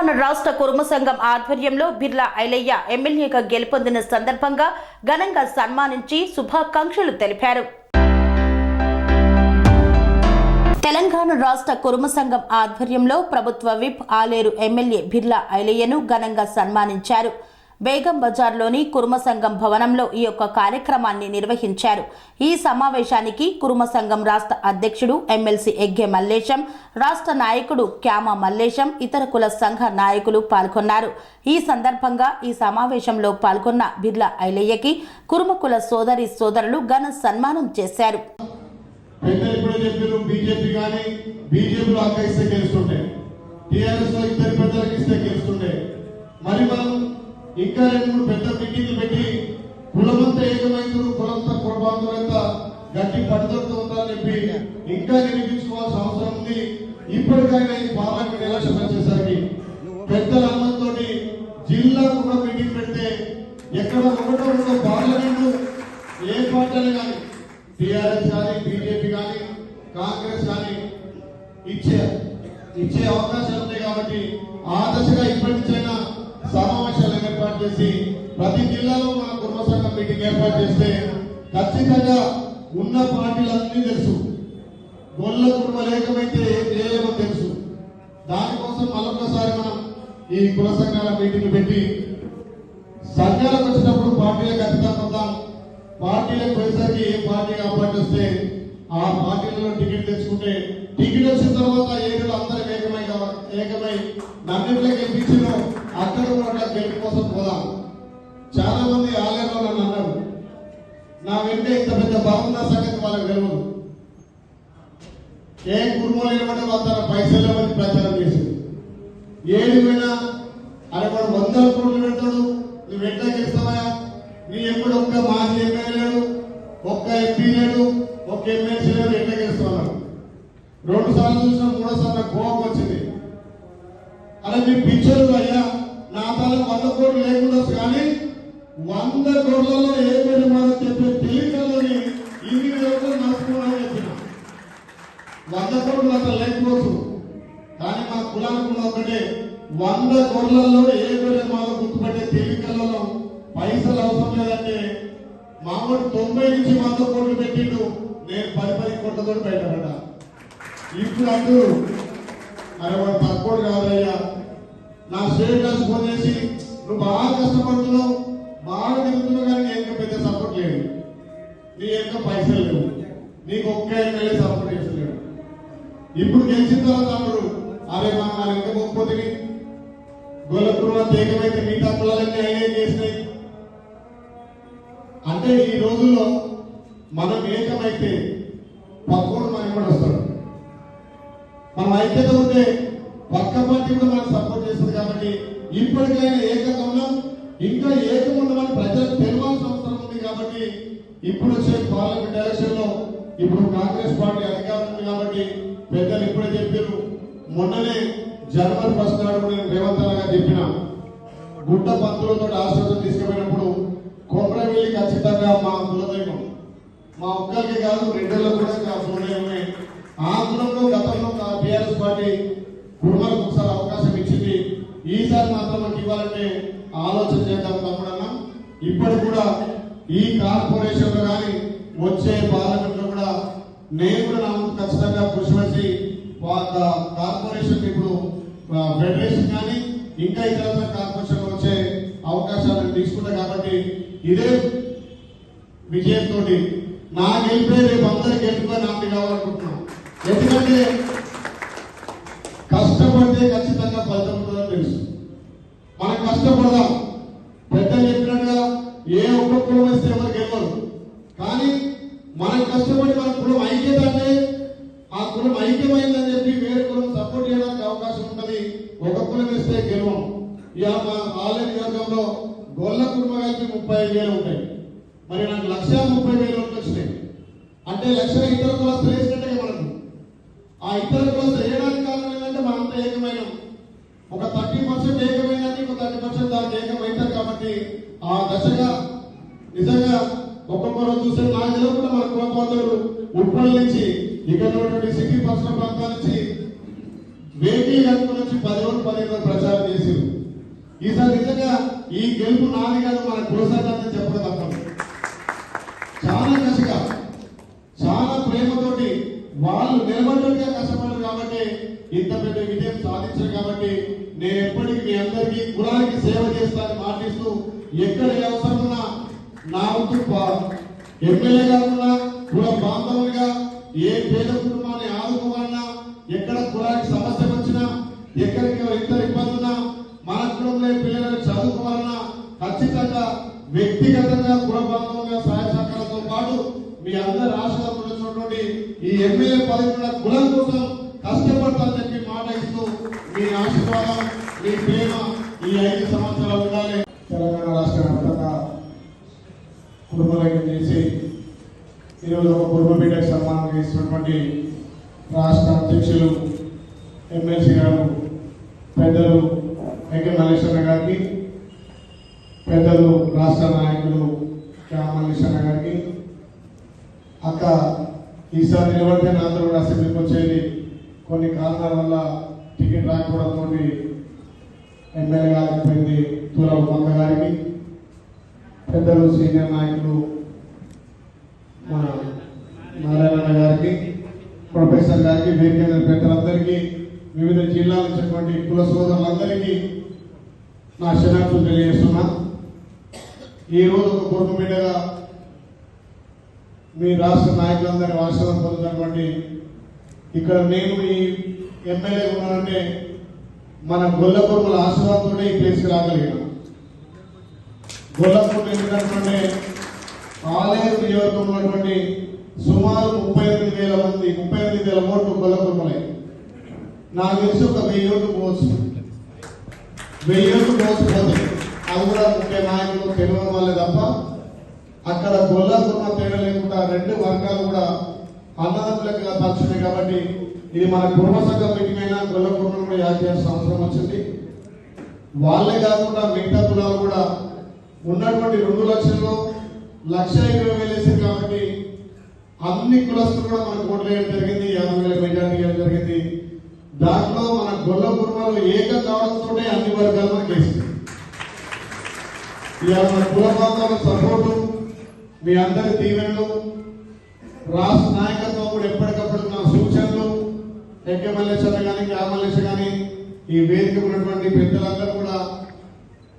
తెలంగాణ రాష్ట్ర కుర్మ సంఘం ఆధ్వర్యంలో బిర్లా ఐలయ్య ఎమ్మెల్యేగా గెలుపొందిన సందర్భంగా ఘనంగా సన్మానించి శుభాకాంక్షలు తెలిపారు. తెలంగాణ రాష్ట్ర కురుమ సంఘం ఆధ్వర్యంలో ప్రభుత్వ విప్ ఆలేరు ఎమ్మెల్యే బిర్లా ఐలయ్యను ఘనంగా సన్మానించారు. బేగం బజార్లోని కుర్మ సంఘం భవనంలో ఈ యొక్క కార్యక్రమాన్ని నిర్వహించారు. ఈ సమావేశానికి కుర్మ సంఘం రాష్ట్ర అధ్యక్షుడు ఎమ్మెల్సీ ఎగ్గే మల్లేశం రాష్ట్ర నాయకుడు క్యామ మల్లేశం ఇతర కుల సంఘ నాయకులు పాల్గొన్నారు. ఈ సందర్భంగా ఈ సమావేశంలో పాల్గొన్న బిర్లా ఐలయ్యకి కురుమ కుల సోదరి సోదరులు ఘన సన్మానం చేశారు. మరి మనం ఇంకా రెండు మూడు పెద్ద మీటింగ్లు పెట్టి కులమంతా ఏకమైతున్నారు కులంతా కులబాంధులంతా గట్టి పట్టుదలతో ఉందని చెప్పి ఇంకా నిరూపించుకోవాల్సిన అవసరం ఉంది. ఇప్పటికైనా ఈ పార్లమెంట్ ఎలక్షన్ వచ్చేసరికి పెద్దల అన్నంతో జిల్లా కూడా మీటింగ్ పెడితే ఎక్కడ ఒకటో రెండో పార్లమెంట్ ఏ పార్టీలు కానీ టిఆర్ఎస్ కానీ బీజేపీ కానీ కాంగ్రెస్ కానీ ఇచ్చే ఇచ్చే అవకాశాలు ఉన్నాయి కాబట్టి ఆ దశగా ఇప్పటి చేసి ప్రతి జిల్లాలో మన కుటుంబ సంఘం మీటింగ్ ఏర్పాటు చేస్తే ఖచ్చితంగా ఉన్న పార్టీలన్నీ తెలుసు. గొల్ల కుటుంబ లేకమైతే ఏమో తెలుసు. దానికోసం మరొకసారి మనం ఈ కుల సంఘాల మీటింగ్ పెట్టి సంఘాలకు వచ్చినప్పుడు పార్టీలకు ఖచ్చితంగా పొందాం పార్టీలకు పోయేసరికి ఏ పార్టీ ఆ వస్తే ఆ పార్టీలలో టికెట్ తెచ్చుకుంటే టికెట్ వచ్చిన తర్వాత ఏరియాలో అందరూ ఏకమై ఏకమై నన్నింటిలో గెలిపించిన అక్కడ కూడా గెలుపు కోసం పోదాం. చాలా మంది ఆలయంలో నన్ను అన్నారు నా వెంటే ఇంత పెద్ద బాగున్న సంగతి వాళ్ళకి తెలియదు ఏ ఇవ్వడం వాళ్ళ తన పైసలు మంది ప్రచారం చేసింది ఏడు పోయినా అరే వాడు వందల కోట్లు పెడతాడు నువ్వు ఎట్లా గెలుస్తావా నీ ఎప్పుడు ఒక్క మాజీ ఎమ్మెల్యే లేడు ఒక్క ఎంపీ లేడు ఒక్క ఎమ్మెల్సీ లేడు ఎట్లా గెలుస్తావు రెండు సార్లు చూసిన మూడో సార్లు నాకు కోపం వచ్చింది. అలా మీ పిక్చర్లు అయ్యా ఖాతాలో వంద కోట్లు లేకుండా కానీ వంద కోట్లలో ఏ పేరు మాదో చెప్పే తెలియకల్లోని ఇన్ని రోజులు నడుచుకోవాలని చెప్పిన. వంద కోట్లు అసలు లేకపోవచ్చు. కానీ మా కులానికి ఒకటే వంద కోట్లలో ఏ పేరు మాదో గుర్తుపట్టే తెలివికల్లో పైసలు అవసరం లేదంటే మామూలు తొంభై నుంచి వంద కోట్లు పెట్టిండు. నేను పది పది కోట్లతో బయటపడ్డా. ఇప్పుడు అంటూ మరి వాడు తక్కువ కాదయ్యా నా షేర్ క్లాస్ ఫోన్ చేసి నువ్వు బాగా కష్టపడుతున్నావు బాగా తిరుగుతున్నావు కానీ నేను పెద్ద సపోర్ట్ లేదు. నీ యొక్క పైసలు లేవు. నీకు ఒక్క ఎమ్మెల్యే సపోర్ట్ చేస్తలేడు. ఇప్పుడు గెలిచిన తర్వాత అప్పుడు అరే మా మన ఇంకా గొప్పది గొల్లపురం ఏకమైతే మిగతా కులాలన్నీ అయినా చేసినాయి. అంటే ఈ రోజుల్లో మనం ఏకమైతే పక్కోడు మనం కూడా వస్తాడు. మనం ఐక్యత ఉంటే పక్క పార్టీ కూడా మనకు సపోర్ట్ చేస్తుంది కాబట్టి ఇప్పటికైనా ఏకంగా ఉన్నాం. ఇంకా ఏకం ఉండమని ప్రజలకు తెలియాల్సిన అవసరం ఉంది కాబట్టి ఇప్పుడు వచ్చే పార్లమెంట్ ఎలక్షన్లో ఇప్పుడు కాంగ్రెస్ పార్టీ అధికారం ఉంది కాబట్టి పెద్దలు ఇప్పుడే చెప్పారు. మొన్ననే జనవరి ఫస్ట్ నాడు నేను రేవంత్ గారు చెప్పిన గుట్ట పంతులతో ఆశ్రమం తీసుకుపోయినప్పుడు కొమరవెల్లి ఖచ్చితంగా మా కులదైవం మా ఒక్కరికి కాదు రెండేళ్ళకు కూడా ఇంకా ఉన్నాయి ఉన్నాయి. ఆ కులంలో గతంలో టీఆర్ఎస్ పార్టీ కుటుంబాలకు ఒకసారి అవకాశం ఇచ్చింది. ఈసారి మాత్రం మాకు ఇవ్వాలంటే ఆలోచన చేద్దాం తమ్ముడన్న ఇప్పుడు కూడా ఈ కార్పొరేషన్లో కానీ వచ్చే పార్లమెంట్లో కూడా నేను కూడా నా ఖచ్చితంగా కృషి చేసి వాళ్ళ కార్పొరేషన్ ఇప్పుడు ఫెడరేషన్ కానీ ఇంకా ఇతర కార్పొరేషన్ వచ్చే అవకాశాలను తీసుకుంటా కాబట్టి ఇదే విజయంతో నా గెలిపే రేపు అందరు గెలుపుగా నాకు కావాలనుకుంటున్నాం. ఎందుకంటే కష్టపడితే ఖచ్చితంగా ఫలితం ఉంటుందని తెలుసు. మనం కష్టపడదాం. పెద్దలు చెప్పినట్టుగా ఏ ఒక్క కులం వేస్తే ఏకమైందంటే ఇంకో థర్టీ దానికి ఏకమైతారు కాబట్టి ఆ దశగా నిజంగా ఒక్కొక్కరు చూసే నాకు కూడా మన కుల బాంధవులు ఉప్పల్ నుంచి ఇక్కడ ఉన్నటువంటి సిటీ పశ్చిమ ప్రాంతాల నుంచి వెహికల్ వెహికల్ కట్టుకుని వచ్చి పది రోజులు పదిహేను రోజులు ప్రచారం చేసింది ఈసారి నిజంగా ఈ గెలుపు నాది కాదు మన కులసంగాన్ని చెప్పడం తప్పదు. చాలా కసిగా చాలా ప్రేమతోటి వాళ్ళు నిలబడ్డట్టుగా కష్టపడరు కాబట్టి ఇంత పెద్ద విజయం సాధించారు కాబట్టి సేవ మాటిస్తూ ఎక్కడ ఏ అవసరం ఉన్నా నా వంతు ఎమ్మెల్యేగా ఉన్నా కుల బాంధవులుగా ఏ పేద కుటుంబాన్ని ఆదుకోవాలన్నా ఎక్కడ కులానికి సమస్య వచ్చినా ఎక్కడికి ఎంత ఇబ్బంది ఉన్నా మన కులంలో పిల్లలను చదువుకోవాలన్నా ఖచ్చితంగా వ్యక్తిగతంగా కుల బాంధవులుగా సహాయ సహకారంతో పాటు మీ అందరి రాష్ట్రంలో ఉన్నటువంటి ఈ ఎమ్మెల్యే పదవి కూడా కులం కోసం కష్టపడతారని చెప్పి మాట ఇస్తూ మీ ఆశీర్వాదం మీ ప్రేమ ఈ ఐదు సంవత్సరాలు ఉండాలి. తెలంగాణ రాష్ట్ర వ్యాప్తంగా కుటుంబలైన చేసి ఈరోజు ఒక కుటుంబ బిడ్డకు సన్మానం చేసినటువంటి రాష్ట్ర అధ్యక్షులు ఎమ్మెల్సీ గారు పెద్దలు వెంకట మల్లేశ్వర గారికి పెద్దలు రాష్ట్ర నాయకులు మల్లేశ్వర గారికి అక్క ఈసారి నిలబడితే నాతో కూడా అసెంబ్లీకి వచ్చేది. కొన్ని కారణాల వల్ల టికెట్ రాకపోవడంతో ఎమ్మెల్యే కాకపోయింది తూరవ మంద గారికి. పెద్దలు సీనియర్ నాయకులు మన నారాయణ గారికి ప్రొఫెసర్ గారికి వేదిక పెద్దలందరికీ వివిధ జిల్లాల నుంచినటువంటి కుల సోదరులందరికీ నా శనార్థులు తెలియజేస్తున్నా. ఈ రోజు ఒక కుటుంబ మీడియాగా మీ రాష్ట్ర నాయకులందరి ఆశీర్వాదం పొందినటువంటి ఇక్కడ నేను ఈ ఎమ్మెల్యే ఉన్నానంటే మన గొల్లకుర్మల ఆశీర్వాదంతో ఈ ప్లేస్కి రాగలిగిన గొల్లకుర్మ ఎందుకంటే ఆలయ నియోజకవర్గంలో ఉన్నటువంటి సుమారు ముప్పై ఎనిమిది వేల మంది ముప్పై ఎనిమిది వేల ఓట్లు గొల్లకుర్మలే నాకు తెలిసి ఒక వెయ్యి ఓట్లు పోవచ్చు. వెయ్యి ఓట్లు పోవచ్చు అది కూడా ముఖ్య నాయకులు తెలియని వాళ్ళే తప్ప అక్కడ గొల్లకుర్మ తేడా లేకుండా రెండు వర్గాలు కూడా అన్నదమ్ములకు పంచున్నాయి కాబట్టి ఇది మన కుటుంబ సంఘం మీటింగ్ అయినా గొల్లకుర్మను సంవత్సరం వచ్చింది. వాళ్ళే కాకుండా మిగతా కులాలు కూడా ఉన్నటువంటి రెండు లక్షల్లో లక్ష ఇరవై వేలు వేసింది కాబట్టి అన్ని కులస్తులు కూడా మనకు ఓట్లు వేయడం జరిగింది యాభై వేల మెజార్టీ వేయడం జరిగింది. దాంట్లో మన గొల్ల కుటుంబాలు ఏకం కావడంతో అన్ని వర్గాలు మనకి వేసింది. ఇవాళ మన కుల బాంధవుల సపోర్టు మీ అందరి దీవెనలు. రాష్ట్ర నాయకులు ఎక్కే మల్లేశ్వర కానీ మల్లేశ్వర కానీ ఈ వేదిక ఉన్నటువంటి పెద్దలందరూ కూడా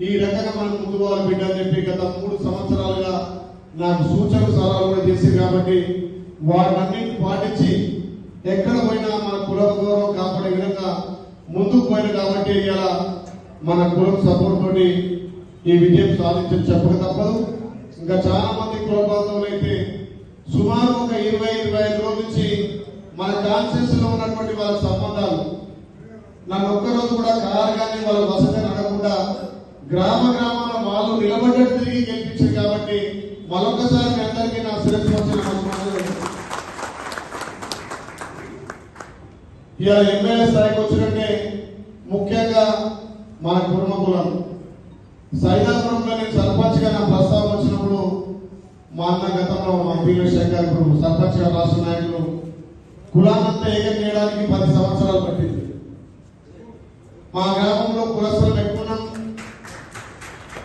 ఈ రకంగా మనం ముందు పోవాలి బిడ్డ అని చెప్పి గత మూడు సంవత్సరాలుగా నాకు సూచనలు సలహాలు కూడా చేసి కాబట్టి వాటిని పాటించి ఎక్కడ పోయినా మన కుల గౌరవం కాపాడే విధంగా ముందుకు పోయిన కాబట్టి ఇలా మన కులం సపోర్ట్ తోటి ఈ విజయం సాధించని చెప్పక తప్పదు. ఇంకా చాలా మంది కుల అయితే సుమారు ఒక ఇరవై ఇరవై ఐదు రోజుల నుంచి మన కాన్షియస్లో ఉన్నటువంటి వాళ్ళ సంబంధాలు. నన్ను ఒక్కరోజు కూడా కారు కానీ వాళ్ళ వసతి అనకుండా గ్రామ గ్రామాల వాళ్ళు నిలబడ్డట్టు తిరిగి గెలిపించారు కాబట్టి మరొకసారి మీ అందరికీ నా శిరస్సు వచ్చిన ఇవాళ ఎమ్మెల్యే స్థాయికి వచ్చినట్టే ముఖ్యంగా మన కుటుంబ కులం సైదాపురంలో నేను సర్పంచ్గా నా ప్రస్తావన వచ్చినప్పుడు మా అన్న గతంలో మా పీవీ శంకర్ ఇప్పుడు సర్పంచ్ రాష్ట్ర నాయకులు కులాలంతా ఏకం చేయడానికి పది సంవత్సరాలు పట్టింది. మా గ్రామంలో కులస్తులు ఎక్కువ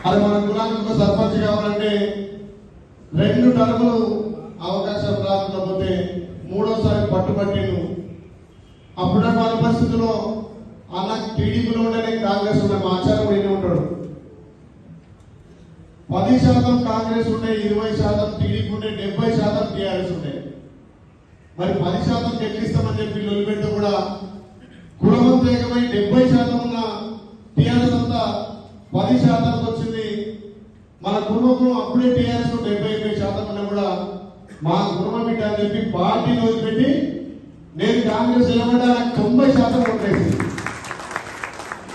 అది మన కులానికి ఒక సర్పంచ్ కావాలంటే రెండు టర్ములు అవకాశం రాకపోతే మూడోసారి పట్టుబట్టిను అప్పుడు వాళ్ళ పరిస్థితుల్లో అన్న టీడీపీలో ఉండేనే కాంగ్రెస్ ఉండే మా ఆచారం కూడా ఉంటాడు. పది శాతం కాంగ్రెస్ ఉండే ఇరవై శాతం టీడీపీ ఉండే డెబ్బై శాతం టీఆర్ఎస్ ఉండే మరి పది శాతం ఎక్కిస్తామని చెప్పి లొలిపెడితే కూడా కులవంతేకమై డెబ్బై శాతం ఉన్న టీఆర్ఎస్ అంతా పది శాతానికి వచ్చింది. మన కుటుంబం అప్పుడే టీఆర్ఎస్ డెబ్బై ఎనిమిది శాతం ఉన్నా కూడా మా కుటుంబం బిడ్డ అని చెప్పి పార్టీని వదిలిపెట్టి నేను కాంగ్రెస్ నిలబడ్డా నాకు తొంభై శాతం ఓట్లేసింది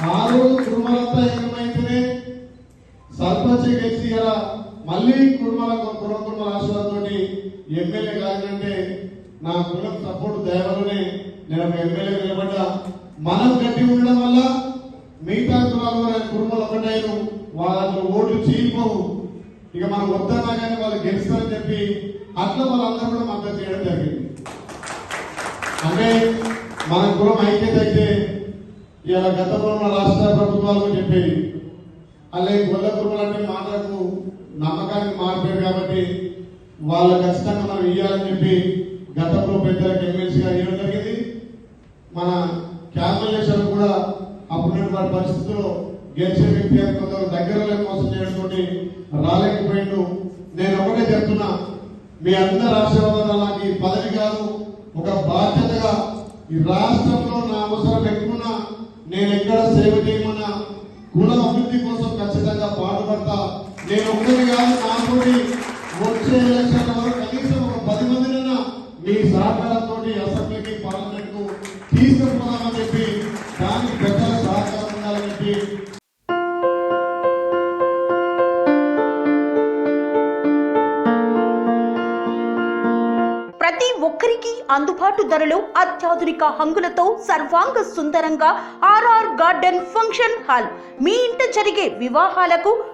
ఆ రోజు కుటుంబాలంతా ఏమైతేనే సర్పంచ్ గెలిచి ఇలా మళ్ళీ కుటుంబాల కుటుంబ కుటుంబాల ఆశీర్వాదంతో ఎమ్మెల్యే కాదంటే నా కులం సపోర్ట్ దయవల్లనే నేను ఒక ఎమ్మెల్యే నిలబడ్డా. మనం గట్టి ఉండడం వల్ల మిగతా కులాలు కుటుంబాలు ఒకటైన వాళ్ళు ఓట్లు చీలిపోవు. ఇక మనం వద్దన్నా కానీ వాళ్ళు గెలుస్తారని చెప్పి అట్లా వాళ్ళందరూ కూడా మద్దతు చేయడం జరిగింది. అంటే మన కులం ఐక్యత అయితే ఇలా గతంలో ఉన్న రాష్ట్ర ప్రభుత్వాలకు చెప్పేది. అలాగే గొల్ల కుటుంబాలు అంటే మాటలకు నమ్మకానికి మారిపోయారు కాబట్టి వాళ్ళ కష్టంగా మనం ఇవ్వాలని చెప్పి గతంలో పెద్దలకు ఎమ్మెల్సీగా ఇవ్వడం జరిగింది. మన క్యాన్వలేషన్ కూడా అప్పుడున్నటువంటి పరిస్థితుల్లో గెలిచే వ్యక్తి అని కొందరు దగ్గరలో మోసం చేయడంతో రాలేకపోయిండు నేను ఒకటే చెప్తున్నా మీ అందరి ఆశీర్వాదాలు నాకు ఈ పదవి కాదు ఒక బాధ్యతగా ఈ రాష్ట్రంలో నా అవసరం ఎక్కువన్నా నేను ఎక్కడ సేవ చేయమన్నా కుల అభివృద్ధి కోసం ఖచ్చితంగా పాటుపడతా. నేను ఒకటి కాదు నాకు వచ్చే ఎలక్షన్ సహకారంతో అసెంబ్లీకి పార్లమెంట్కు తీసుకుపోదామని చెప్పి దానికి ప్రజల సహకారం ఉండాలని చెప్పి ప్రతి ఒక్కరికి అందుబాటు ధరలో అత్యాధునిక హంగులతో సర్వాంగ సుందరంగా ఆర్ఆర్ గార్డెన్ ఫంక్షన్ హాల్. మీ ఇంట జరిగే వివాహాలకు